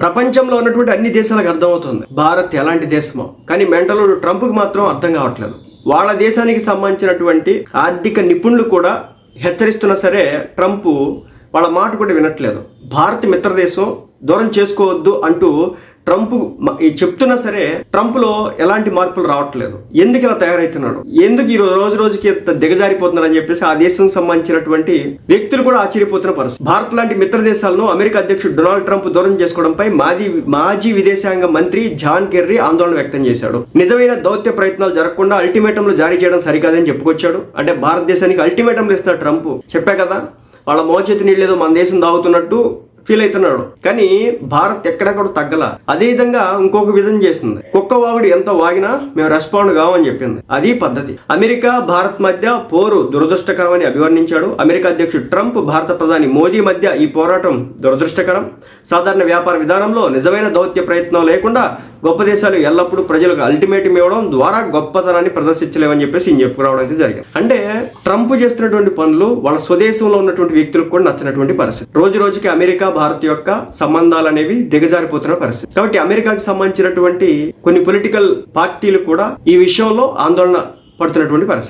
ప్రపంచంలో ఉన్నటువంటి అన్ని దేశాలకు అర్థమవుతుంది. భారత్ ఎలాంటి దేశమో. కానీ మెంటలోడు ట్రంప్కి మాత్రం అర్థం కావట్లేదు. వాళ్ళ దేశానికి సంబంధించినటువంటి ఆర్థిక నిపుణులు కూడా హెచ్చరిస్తున్నా సరే ట్రంప్ వాళ్ళ మాట కూడా వినట్లేదు. భారత్ మిత్రదేశం దూరం చేసుకోవద్దు అంటూ ట్రంప్ ఈ చెప్తున్నా సరే ట్రంప్లో ఎలాంటి మార్పులు రావట్లేదు. ఎందుకు ఇలా తయారవుతున్నాడు ఎందుకు ఈ రోజు రోజుకి ఇంత దిగజారిపోతున్నాడు అని చెప్పేసి ఆ దేశం సంబంధించినటువంటి వ్యక్తులు కూడా ఆశ్చర్యపోతున్న పరిస్థితి. భారత్ లాంటి మిత్ర దేశాలను అమెరికా అధ్యక్షుడు డొనాల్డ్ ట్రంప్ దూరం చేసుకోవడంపై మాజీ మాజీ విదేశాంగ మంత్రి జాన్ కెర్రీ ఆందోళన వ్యక్తం చేశాడు. నిజమైన దౌత్య ప్రయత్నాలు జరగకుండా అల్టిమేటంలు జారీ చేయడం సరికాదని చెప్పుకొచ్చాడు. అంటే భారతదేశానికి అల్టిమేటంలు ఇస్తాడు ట్రంప్ చెప్పా కదా వాళ్ళ మోచేతి నీళ్ళు ఏదో మన దేశం తాగుతున్నట్టు ఫీల్ అవుతున్నాడు. కానీ భారత్ ఎక్కడెక్కడ తగ్గల. అదే విధంగా ఇంకొక విధం చేస్తుంది. కుక్క వాగుడు ఎంత వాగినా మేము రెస్పాండ్ కావని చెప్పింది. అది పద్ధతి. అమెరికా భారత్ మధ్య పోరు దురదృష్టకరమని అభివర్ణించాడు. అమెరికా అధ్యక్షుడు ట్రంప్ భారత ప్రధాని మోదీ మధ్య ఈ పోరాటం దురదృష్టకరం. సాధారణ వ్యాపార విధానంలో నిజమైన దౌత్య ప్రయత్నం లేకుండా గొప్ప దేశాలు ఎల్లప్పుడూ ప్రజలకు అల్టిమేటం ఇవ్వడం ద్వారా గొప్పతనాన్ని ప్రదర్శించలేవని చెప్పేసి ఈయన చెప్పుకురావడం అయితే జరిగింది. అంటే ట్రంప్ చేస్తున్నటువంటి పనులు వాళ్ళ స్వదేశంలో ఉన్నటువంటి వ్యక్తులకు కూడా నచ్చినటువంటి పరిస్థితి. రోజు రోజుకి అమెరికా భారత్ యొక్క సంబంధాలు అనేవి దిగజారిపోతున్న పరిస్థితి. కాబట్టి అమెరికాకి సంబంధించినటువంటి కొన్ని పొలిటికల్ పార్టీలు కూడా ఈ విషయంలో ఆందోళన పడుతున్నటువంటి పరిస్థితి.